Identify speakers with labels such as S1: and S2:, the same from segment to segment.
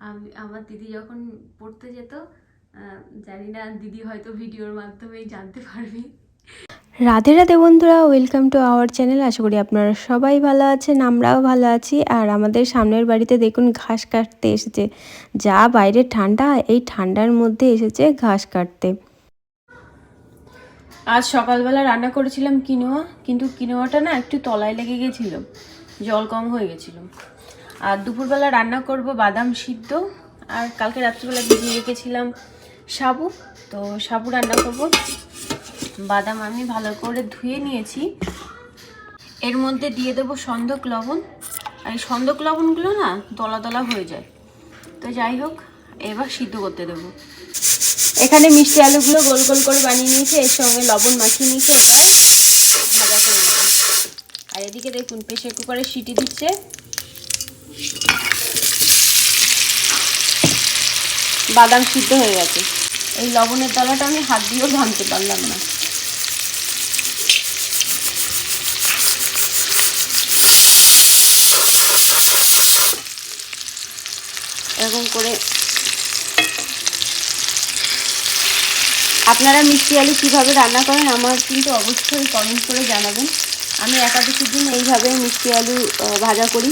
S1: আমি আমার দিদি যখন পড়তে যেত জানি না দিদি হয়তো ভিডিওর মাধ্যমেই জানতে পারবে।
S2: রাধে রাধে বন্ধুরা ওয়েলকাম টু আওয়ার চ্যানেল। আশা করি আপনারা সবাই ভালো আছেন আমরাও ভালো আছি। আর আমাদের সামনের বাড়িতে দেখুন ঘাস কাটতে এসেছে। যা বাইরে ঠান্ডা এই ঠান্ডার মধ্যে এসেছে ঘাস কাটতে।
S1: আজ সকালবেলা রান্না করেছিলাম কিনোয়া কিন্তু কিনোয়াটা না একটু তলায় লেগে গেছিল। জল কম হয়ে গেছিল। আর দুপুরবেলা রান্না করব বাদাম সিদ্ধ, আর কালকে রাত্রিবেলা ভিজিয়ে রেখেছিলাম সাবু। তো সাবু রান্না করব। বাদাম আমি ভালো করে ধুয়ে নিয়েছি। এর মধ্যে দিয়ে দেবো সন্দক লবণ। আর এই সন্দক লবণগুলো না দলা দলা হয়ে যায়। তো যাই হোক, এবার সিদ্ধ করতে দেবো। এখানে মিষ্টি আলুগুলো গোল গোল করে বানিয়ে নিয়েছে, এর সঙ্গে লবণ মাখিয়ে নিয়েছে এবার ভাজা করে নেব। আর এদিকে দেখুন প্রেশার কুকারে সিটি দিচ্ছে। বাদাম সিদ্ধ হয়ে গেছে। এই লবণের তলাটা আমি হাত দিয়েও ভাঙতে পারলাম না। এরকম করে আপনারা মিষ্টি আলু কীভাবে রান্না করেন, আমার কিন্তু অবশ্যই কমেন্ট করে জানাবেন। আমি একাদশীর দিন এইভাবে মিষ্টি আলু ভাজা করি।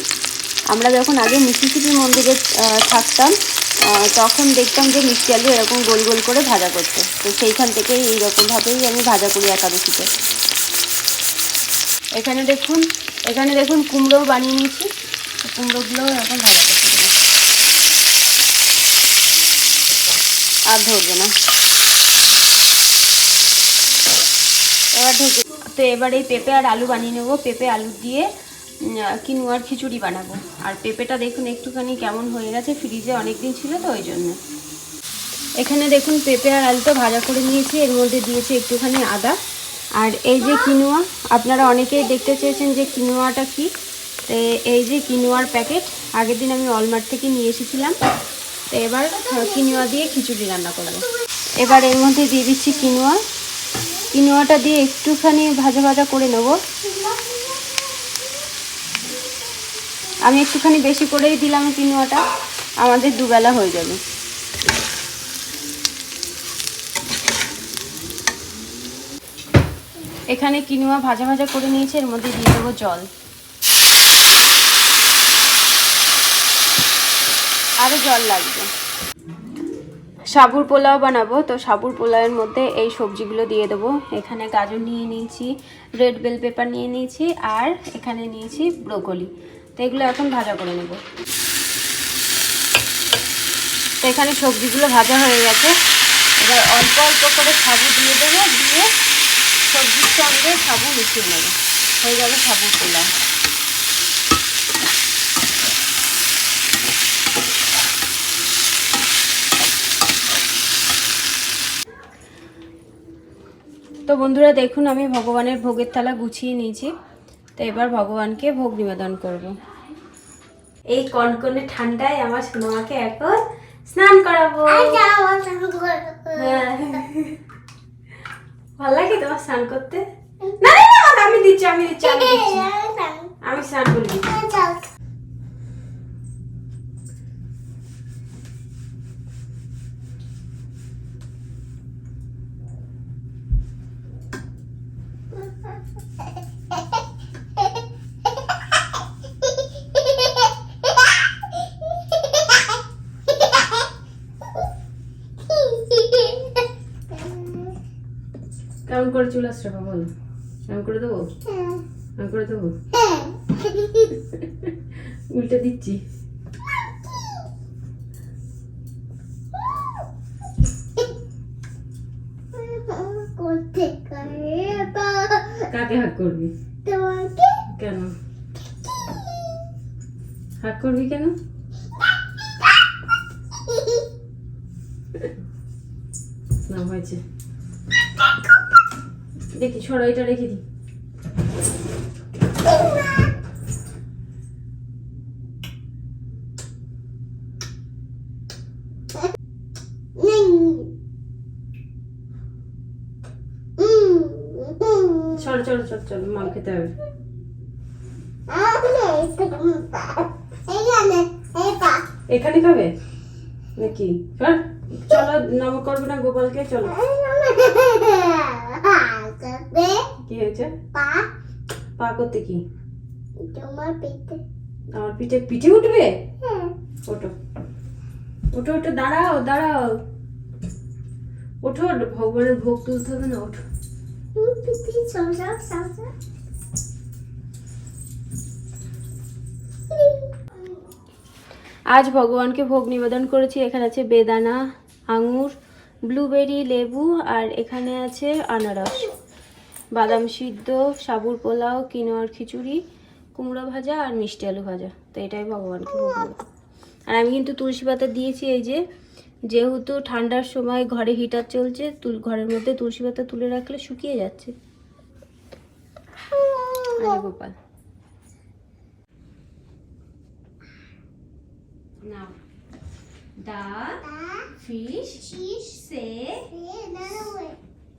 S1: আমরা যখন আগে মিষ্টিসিপি মন্দিরে থাকতাম তখন দেখতাম যে মিষ্টি আলু এরকম গোল গোল করে ভাজা করতে। তো সেইখান থেকেই এইরকমভাবেই আমি ভাজা করি একাদশীতে। এখানে দেখুন এখানে দেখুন কুমড়ো বানিয়ে নিয়েছি। কুমড়োগুলো এখন ভাজা করতে আর ধরবে না। এবার ঢেকে তো এবার এই পেঁপে আর আলু বানিয়ে নেব। পেঁপে আলু দিয়ে কিনুয়ার খিচুড়ি বানাবো। আর পেঁপেটা দেখুন একটুখানি কেমন হয়ে গেছে, ফ্রিজে অনেক দিন ছিল তো ওই জন্য। এখানে দেখুন পেঁপে আর আলুটা ভাজা করে নিয়েছি, এর মধ্যে দিয়েছি একটুখানি আদা। আর এই যে কিনুয়া, আপনারা অনেকেই দেখতে চেয়েছেন যে কিনুয়াটা কি। তো এই যে কিনুয়ার প্যাকেট, আগের দিন আমি অলমার্ট থেকে নিয়ে এসেছিলাম। তো এবার কিনুয়া দিয়ে খিচুড়ি রান্না করব। এবার এর মধ্যে দিয়ে দিচ্ছি কিনুয়া। কিনোয়াটা দিয়ে একটুখানি ভাজা ভাজা করে নেব। আমি একটুখানি বেশি করেই দিলাম কিনোয়াটা আমাদের দুবেলা হয়ে যাবে। এখানে কিনোয়া ভাজা ভাজা করে নিয়েছে, এর মধ্যে দিয়ে দেবো জল। আরও জল লাগবে। সাবুর পোলাও বানাবো, তো সাবুর পোলাওয়ের মধ্যে এই সবজিগুলো দিয়ে দেবো। এখানে গাজর নিয়ে নিয়েছি, রেড বেল পেপার নিয়ে নিয়েছি, আর এখানে নিয়েছি ব্রোকলি। তো এগুলো এখন ভাজা করে নেব। তো এখানে সবজিগুলো ভাজা হয়ে গেছে। এবার অল্প অল্প করে সাবু দিয়ে দেবো, দিয়ে সবজির সঙ্গে সাবু মিশিয়ে নেব। হয়ে যাবে সাবুর পোলাও তো বন্ধুরা দেখুন, আমি ভগবানের ভোগের থালা গুছিয়ে নিয়েছি। তো এবার ভগবানকে ভোগ নিবেদন করব। এই কনকনে ঠান্ডায় আমার সোনামাকে এখন স্নান করাবো। ভালো ভালো লাগে তোমার স্নান করতে? না আমি দিচ্ছি আমি দিচ্ছি আমি দিচ্ছি। আমি স্নান করে দিচ্ছি। কেমন করে চুল আসছে বল কেমন করে দেবো? কেমন করে দেবো? উল্টে দিচ্ছি। কাকে হাক করবি? কেন? হাক করবি কেন? না, হয়েছে। সরো রেখে দিই। মাল খেতে হবে। এখানে খাবে? নাকি? চল চলো নম করব না গোপালকে, চলো। কি হয়েছে? পা। করতে কি? আমার পিঠে পিঠে উঠবে? ওঠো। ওঠো ওঠো দাঁড়াও দাঁড়াও। ওঠো ভগবানের ভোগ তুলতে হবে না ওঠো। আজ ভগবানকে ভোগ নিবেদন করেছি। এখানে আছে বেদানা আঙুর ব্লুবেরি লেবু আর এখানে আছে আনারস। বাদাম সিদ্ধ সাবুর পোলাও কিনোয়ার খিচুড়ি কুমড়ো ভাজা আর মিষ্টি আলু ভাজা। তো এটাই ভগবানকে ভোগ আর আমি কিন্তু তুলসী পাতা দিয়েছি এই যে যেহেতু ঠান্ডার সময় ঘরে হিটার চলছে তুল ঘরের মধ্যে তুলসী পাতা তুলে রাখলে শুকিয়ে যাচ্ছে। Gopal. Now, the fish say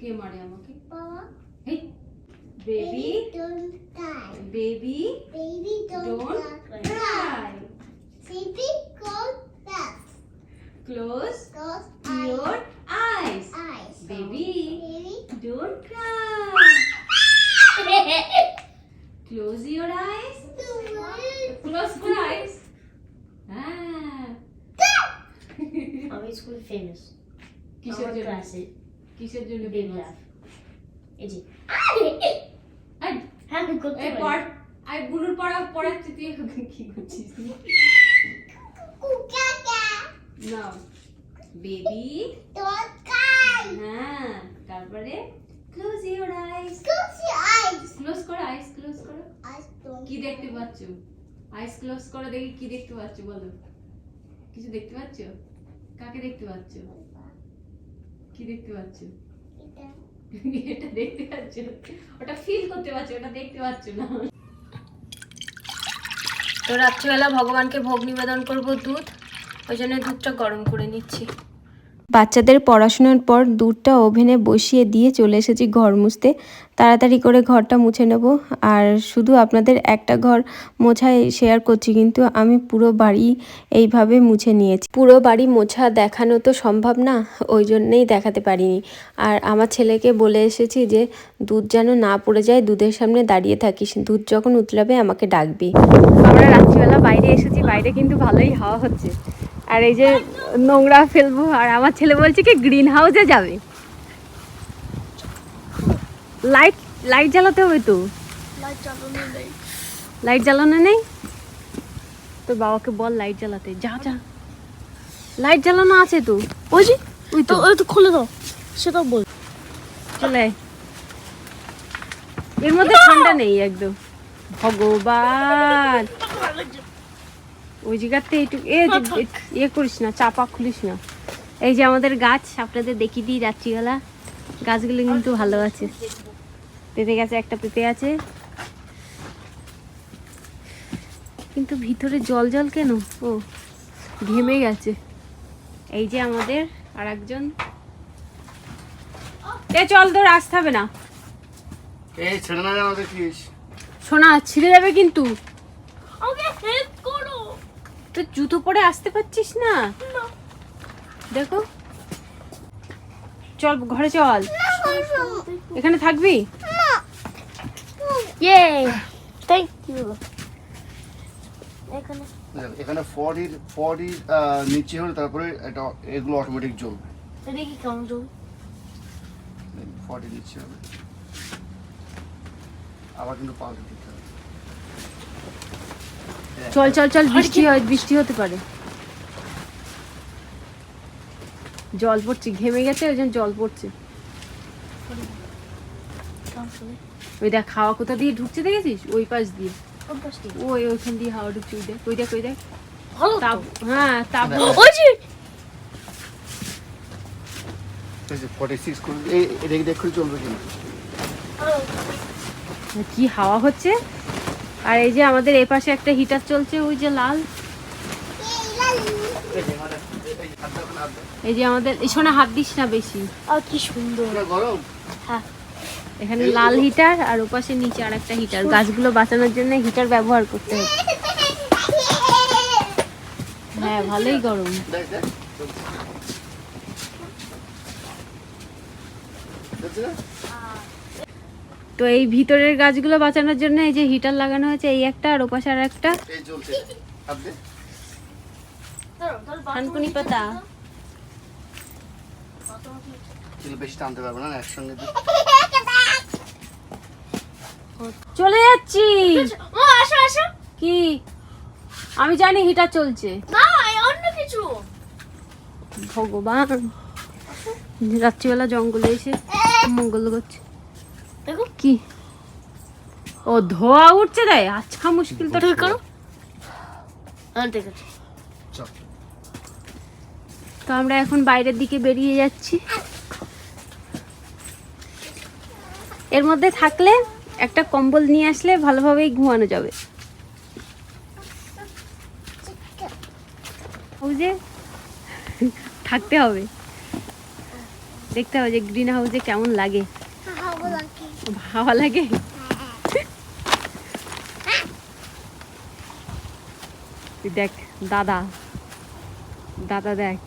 S1: কে মারে আমাকে hey baby baby don't cry close your eyes baby don't cry close your eyes close your eyes ah
S3: আমি স্কুল ফেমাস
S1: কিসের জন্য
S3: ক্লাসে
S1: কিসের জন্য
S3: বেবি লাভ এই যে
S1: এই,
S3: হ্যাঁ করতে পারি
S1: পড় আই বুলুর পড়া পড়াচ্ছি তুই কি করছিস? না বেবি হ্যাঁ তারপরে ক্লোজ ইওর আইস ক্লোজ করো আইস ক্লোজ করো। কি দেখতে পাচ্ছ? আইস ক্লোজ করো দেখি কি দেখতে পাচ্ছ বলো। কিছু দেখতে পাচ্ছ? কাকে দেখতে পাচ্ছ? কি দেখতে পাচ্ছ? এটা। দেখতে পাচ্ছ? ওটা ফিল করতে পারছ ওটা দেখতে পাচ্ছ না? তো রাত্রিবেলা ভগবানকে ভোগ নিবেদন করব দুধ। ওই জন্য দুধটা গরম করে নিচ্ছি।
S2: বাচ্চাদের পড়াশোনার পর দুধটা ওভেনে বসিয়ে দিয়ে চলে এসেছি ঘর মুছতে। তাড়াতাড়ি করে ঘরটা মুছে নেব। আর শুধু আপনাদের একটা ঘর মোছায় শেয়ার করছি, কিন্তু আমি পুরো বাড়ি এইভাবে মুছে নিয়েছি। পুরো বাড়ি মোছা দেখানো তো সম্ভব না, ওই জন্যেই দেখাতে পারিনি। আর আমার ছেলেকে বলে এসেছি যে, দুধ যেন না পড়ে যায়, দুধের সামনে দাঁড়িয়ে থাকিস। দুধ যখন উতলাবে আমাকে ডাকবি। আমরা রাত্রিবেলা বাইরে এসেছি, বাইরে কিন্তু ভালোই হাওয়া হচ্ছে। আর এই যে নোংরা ফেলব আর আমার ছেলে বলছে কি গ্রিন হাউসে যাবে। লাইট লাইট জ্বালাতে হবে তো? লাইট জ্বালানো নেই। তোর বাবাকে বল লাইট জ্বালাতে। যা যা। লাইট জ্বালানো আছে তো? ওই যে ওই তো।
S3: ওই তো খুলে দাও। সেটা বল
S2: চলে এর মধ্যে ঠান্ডা নেই একদম। ভগবান। ওই জায়গাতে এইটুকু এ যে- করিস না চাপা খুলিস না। এই যে আমাদের গাছ আপনাদের দেখিয়ে যাচ্ছি গেলা গাছগুলো কিন্তু ভালো আছে। পেঁপে গাছে একটা পেঁপে আছে। কিন্তু ভিতরে জল জল কেন? ও ঘেমে গেছে। এই যে আমাদের আর একজন এ চল তোর আসতে হবে না।
S4: এই ছেড়ে না
S2: শোনা ছিঁড়ে যাবে কিন্তু।
S3: হেল্প
S2: তো জুতো পরে আসতে পারছিস না? দেখো। চল ঘরে চল। এখানে থাকবি?
S3: ইয়ে থ্যাংক ইউ এখানে।
S4: এখানে ফরির ফরির নিচে হলে তারপরে এটা এগুলো অটোমেটিক জ্বলবে।
S3: এটা কি কেমন জল
S4: ফরির নিচে হবে। আবার কিন্তু হবে
S2: চল চল চল বৃষ্টি হয় বৃষ্টি হতে পারে। জল পড়ছে ঘেমে গেছে ওই জন্য জল পড়ছে। ওই দেখ হাওয়া কোথা দিয়ে ঢুকছে দেখেছিস? ওই পাশ দিয়ে। ওই ওইখান দিয়ে হাওয়া ঢুকছে ওই দেখ ওই দেখ ওই দেখ।
S3: ভালো তো।
S1: তাপ হ্যাঁ তাপ
S3: ওই যে।
S4: ফর্টি সিক্স করে এই রেখে দেখে চলবে
S1: কি হাওয়া হচ্ছে? আর এই যে আমাদের এই পাশে একটা হিটার চলছে ওই যে লাল। এই যে আমাদের শোনা হাত দিস না বেশি।
S3: আর কি সুন্দর।
S4: গরম।
S3: হ্যাঁ।
S1: এখানে লাল হিটার আর ওপাশে নিচে আর একটা হিটার গাছগুলো বাঁচানোর জন্য হিটার ব্যবহার করতে হচ্ছে হ্যাঁ ভালোই গরম।
S4: দেখ?
S1: তো এই ভিতরের গাছগুলো বাঁচানোর জন্য এই যে হিটার লাগানো হয়েছে এই একটা আর ওপাশে আর একটা। থানকুনি পাতা।
S4: বেশি টানতে পারবে না একসঙ্গে
S1: চলে যাচ্ছি।
S3: ও আসো আসো।
S1: কি? আমি জানি হিটার চলছে।
S3: না অন্য কিছু।
S1: ভগবান। রাত্রিবেলা জঙ্গলে এসে মঙ্গল করছে। কি? ও ধোয়া উঠছে দেয় আচ্ছা মুশকিল তো।
S3: ঠিক করো। ঠিক আছে।
S1: তো আমরা এখন বাইরের দিকে বেরিয়ে যাচ্ছি। এর মধ্যে থাকলে একটা কম্বল নিয়ে আসলে ভালোভাবেই ঘুমানো যাবে। হাউজে থাকতে হবে। দেখতে হবে যে গ্রিন হাউসে কেমন লাগে। ভালো লাগে? দেখ, দাদা। দাদা দেখ,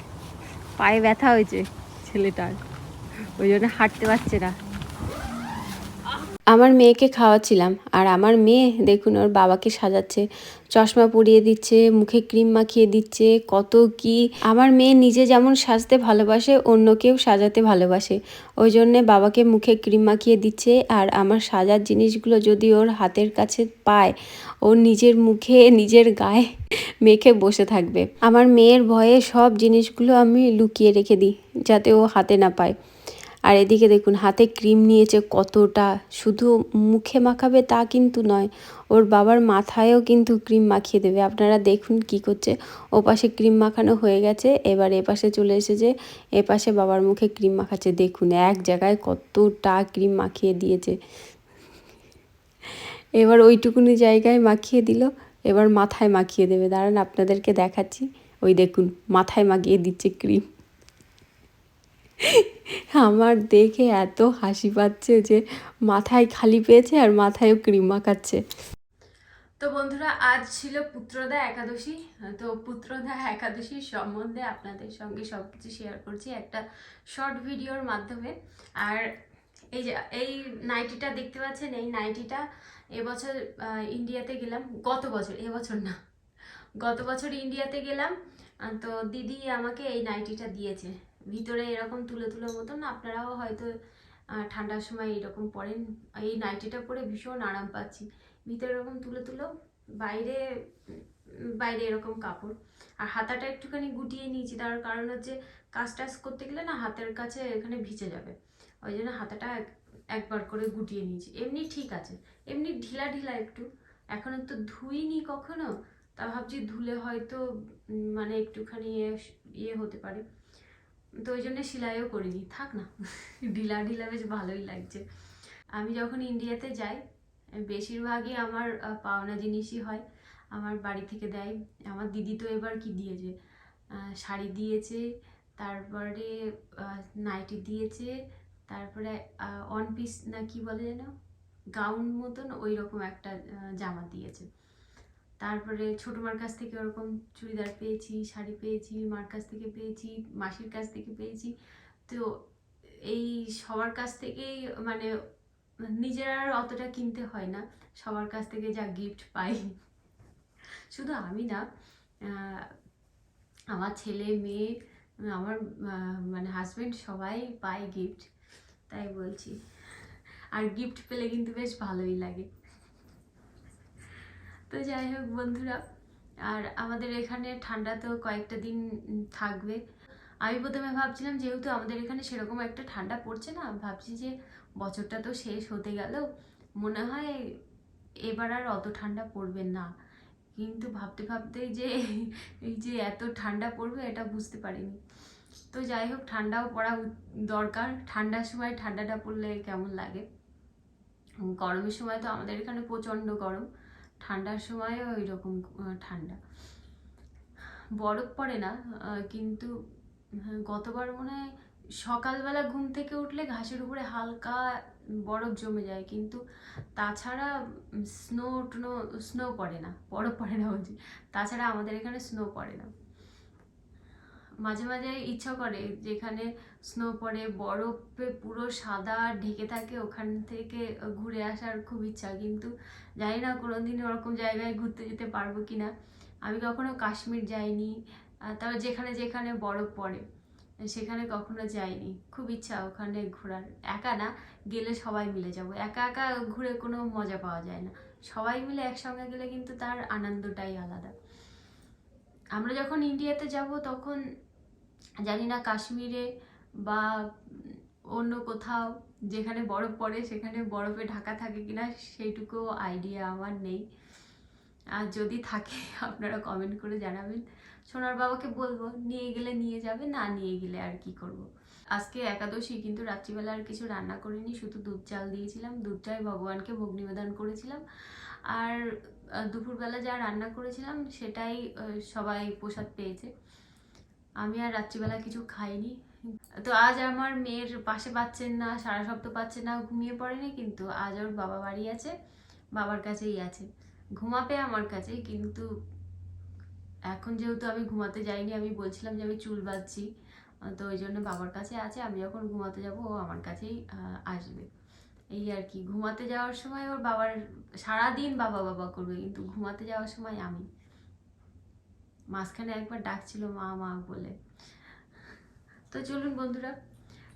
S1: পায়ে ব্যথা হয়েছে ছেলেটার। ওই জন্য হাঁটতে পারছে না।
S2: আমার মেয়েকে খাওয়াচ্ছিলাম। আর আমার মেয়ে, দেখুন, ওর বাবাকে সাজাচ্ছে, চশমা পরিয়ে দিচ্ছে, মুখে ক্রিম মাখিয়ে দিচ্ছে, কত কি। আমার মেয়ে নিজে যেমন সাজতে ভালোবাসে, অন্যকেও সাজাতে ভালোবাসে। ওই জন্যে বাবাকে মুখে ক্রিম মাখিয়ে দিচ্ছে, আর আমার সাজার জিনিসগুলো যদি ওর হাতের কাছে পায়, ও নিজের মুখে, নিজের গায়ে মেখে বসে থাকবে। আমার মেয়ের ভয়ে সব জিনিসগুলো আমি লুকিয়ে রেখে দিই, যাতে ও হাতে না পায়। আর এদিকে দেখুন, হাতে ক্রিম নিয়েছে কতটা। শুধু মুখে মাখাবে তা কিন্তু নয়, ওর বাবার মাথায়ও কিন্তু ক্রিম মাখিয়ে দেবে। আপনারা দেখুন কি করছে। ও পাশে ক্রিম মাখানো হয়ে গেছে, এবার এ পাশে চলে এসেছে, এ পাশে বাবার মুখে ক্রিম মাখাচ্ছে। দেখুন, এক জায়গায় কতটা ক্রিম মাখিয়ে দিয়েছে। এবার ওইটুকুনি জায়গায় মাখিয়ে দিল, এবার মাথায় মাখিয়ে দেবে। দাঁড়ান, আপনাদেরকে দেখাচ্ছি। ওই দেখুন, মাথায় মাখিয়ে দিচ্ছে ক্রিম। আমার দেখে এত হাসি পাচ্ছে যে মাথায় খালি পেয়েছে আর মাথায়ও ক্রিম মাখাচ্ছে।
S1: তো বন্ধুরা, আজ ছিল পুত্রদা একাদশী। তো পুত্রদা একাদশীর সম্বন্ধে আপনাদের সঙ্গে সব কিছু শেয়ার করছি একটা শর্ট ভিডিওর মাধ্যমে। আর এই যে, এই নাইটিটা দেখতে পাচ্ছেন, এই নাইটিটা এবছর ইন্ডিয়াতে গেলাম, গত বছর, এবছর না, গত বছর ইন্ডিয়াতে গেলাম। তো দিদি আমাকে এই নাইটিটা দিয়েছে। ভিতরে এরকম তুলে তুলে মতন আপনারাও হয়তো ঠান্ডার সময় এরকম পরেন। এই নাইটিটা পরে ভীষণ আরাম পাচ্ছি। ভিতরে এরকম তুলে তুলো, বাইরে বাইরে এরকম কাপড়। আর হাতাটা একটুখানি গুটিয়ে নিয়েছি, তার কারণ হচ্ছে কাজ টাজ করতে গেলে না হাতের কাছে এখানে ভিজে যাবে। ওই জন্য হাতাটা এক- একবার করে গুটিয়ে নিয়েছি। এমনি ঠিক আছে, এমনি ঢিলা ঢিলা একটু। এখনও তো ধুইনি কখনো, তা ভাবছি ধুলে হয়তো মানে একটুখানি ইয়ে ইয়ে হতে পারে। তো ওই জন্য সেলাইও করিনি। থাক না, ঢিলা ঢিলা বেশ ভালোই লাগছে। আমি যখন ইন্ডিয়াতে যাই, বেশিরভাগই আমার পাওনা জিনিসই হয়, আমার বাড়ি থেকে দেয়। আমার দিদি তো এবার কি দিয়েছে? শাড়ি দিয়েছে, তারপরে নাইটি দিয়েছে, তারপরে ওয়ান পিস না কি বলে যেন? গাউন মতন ওই রকম একটা জামা দিয়েছে। তারপরে ছোটো মার কাছ থেকে ওরকম চুড়িদার পেয়েছি, শাড়ি পেয়েছি, মার কাছ থেকে পেয়েছি, মাসির কাছ থেকে পেয়েছি। তো এই সবার কাছ থেকেই মানে নিজের আর অতটা কিনতে হয় না। সবার কাছ থেকে যা গিফট পাই। শুধু আমি না আমার ছেলে, মেয়ে, আমার মানে হাজব্যান্ড সবাই পায় গিফট তাই বলছি। আর গিফট পেলে কিন্তু বেশ ভালোই লাগে। তো যাই হোক বন্ধুরা, আর আমাদের এখানে ঠান্ডা তো কয়েকটা দিন থাকবে। আমি প্রথমে ভাবছিলাম যেহেতু আমাদের এখানে সেরকম একটা ঠান্ডা পড়ছে না, ভাবছি যে বছরটা তো শেষ হতে গেল, মনে হয় এবার আর অত ঠান্ডা পড়বে না। কিন্তু ভাবতে ভাবতেই যে এই যে এত ঠান্ডা পড়বে এটা বুঝতে পারিনি। তো যাই হোক, ঠান্ডাও পড়া দরকার, ঠান্ডার সময় ঠান্ডাটা পড়লে কেমন লাগে? গরমের সময় তো আমাদের এখানে প্রচণ্ড গরম। ঠান্ডার সময়ও ওই রকম ঠান্ডা। বরফ পড়ে না কিন্তু হ্যাঁ, গতবার মনে হয় সকালবেলা ঘুম থেকে উঠলে ঘাসের উপরে হালকা বরফ জমে যায় কিন্তু তাছাড়া স্নো টনো স্নো পড়ে না বরফ পড়ে না বলছি। তাছাড়া আমাদের এখানে স্নো পড়ে না। মাঝে মাঝে ইচ্ছা করে যেখানে স্নো পড়ে, বরফে পুরো সাদা ঢেকে থাকে, ওখান থেকে ঘুরে আসার খুব ইচ্ছা। কিন্তু জানি না কোনো দিন ওরকম জায়গায় ঘুরতে যেতে পারব কি না আমি কখনো কাশ্মীর যাইনি তারপর যেখানে যেখানে বরফ পড়ে, সেখানে কখনো যাইনি। খুব ইচ্ছা ওখানে ঘোরার। একা না, গেলে সবাই মিলে যাব। একা একা ঘুরে কোনো মজা পাওয়া যায় না। সবাই মিলে একসঙ্গে গেলে কিন্তু তার আনন্দটাই আলাদা। আমরা যখন ইন্ডিয়াতে যাব তখন জানি না কাশ্মীরে বা অন্য কোথাও যেখানে বরফ পড়ে, সেখানে বরফে ঢাকা থাকে কিনা সেইটুকু আইডিয়া আমার নেই। আর যদি থাকে, আপনারা কমেন্ট করে জানাবেন। সোনার বাবাকে বলব, নিয়ে গেলে নিয়ে যাবে, না নিয়ে গেলে আর কি করব। আজকে একাদশী, কিন্তু রাত্রিবেলা আর কিছু রান্না করিনি, শুধু দুধ চাল দিয়েছিলাম। দুধ চাই ভগবানকে, ভোগ নিবেদন করেছিলাম। আর দুপুরবেলা যা রান্না করেছিলাম, সেটাই সবাই প্রসাদ পেয়েছে। আমি আর রাত্রিবেলা কিছু খাইনি। তো আজ আমার মেয়ের পাশে পাচ্ছেন না, সারা সপ্তাহ পাচ্ছেন না, ঘুমিয়ে পড়েনি, কিন্তু আজ ওর বাবা বাড়ি আছে, বাবার কাছেই আছে। ঘুমাবে আমার কাছে কিন্তু এখন যেহেতু আমি ঘুমাতে যাইনি, আমি বলছিলাম যে আমি চুল বাঁধছি, তো ওই জন্য বাবার কাছে আছে, আমি যখন ঘুমাতে যাব, ও আমার কাছেই আসবে। এই আর কি, ঘুমাতে যাওয়ার সময় ওর বাবার, সারাদিন বাবা বাবা করবে, কিন্তু ঘুমাতে যাওয়ার সময় আমি। মাঝখানে একবার ডাকছিল মা মা বলে। তো চলুন বন্ধুরা,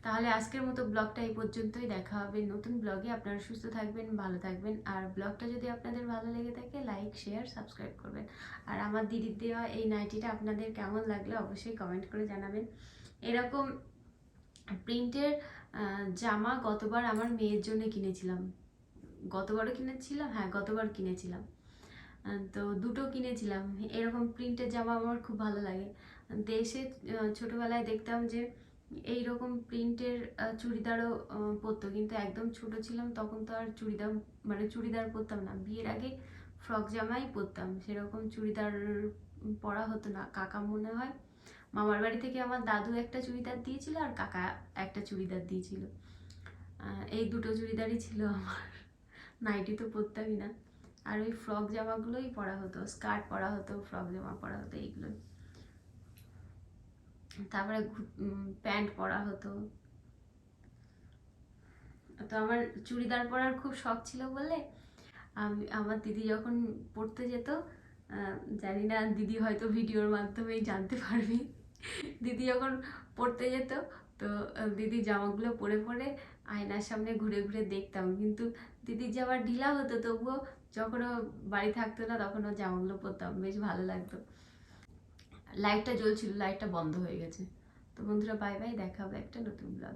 S1: তাহলে আজকের মতো ব্লগটা এই পর্যন্তই। দেখা হবে নতুন ব্লগে। আপনারা সুস্থ থাকবেন, ভালো থাকবেন। আর ব্লগটা যদি আপনাদের ভালো লেগে থাকে, লাইক, শেয়ার, সাবস্ক্রাইব করবেন। আর আমার দিদির দেওয়া এই নাইটিটা আপনাদের কেমন লাগল অবশ্যই কমেন্ট করে জানাবেন। এরকম প্রিন্টের জামা গতবার আমার মেয়ের জন্য কিনেছিলাম। গতবারও কিনেছিলাম? হ্যাঁ গতবার কিনেছিলাম। তো দুটো কিনেছিলাম। এরকম প্রিন্টের জামা আমার খুব ভালো লাগে। দেশে ছোটবেলায় দেখতাম যে এই রকম প্রিন্টের চুড়িদারও পরতো। কিন্তু একদম ছোট ছিলাম, তখন তো আর চুড়িদার মানে চুড়িদার পরতাম না। বিয়ের আগে ফ্রক জামাই পরতাম। সেরকম চুড়িদার পরা হতো না। কাকা মনে হয়, মামার বাড়ি থেকে আমার দাদু একটা চুড়িদার দিয়েছিল আর কাকা একটা চুড়িদার দিয়েছিল। এই দুটো চুড়িদারই ছিল আমার। নাইটি তো পরতামই না। আর ওই ফ্রক জামাগুলোই পরা হতো, স্কার্ট পরা হতো, ফ্রক জামা পরা হতো, এইগুলোই। তারপরে প্যান্ট পরা হতো। তো আমার চুড়িদার পরার খুব শখ ছিল বলে আমি, আমার দিদি যখন পড়তে যেত জানি না, দিদি হয়তো ভিডিওর মাধ্যমেই জানতে পারবে। দিদি যখন পড়তে যেত, তো দিদি জামাগুলো পরে পরে আয়নার সামনে ঘুরে ঘুরে দেখতাম। কিন্তু দিদির জামা ঢিলা হতো, তবুও যখন ও বাড়ি থাকতো না, তখন ও জামাগুলো পরতাম বেশ ভালো লাগতো। লাইটটা জ্বলছিল লাইটটা বন্ধ হয়ে গেছে। তো বন্ধুরা বাই বাই দেখা হবে একটা নতুন ব্লগ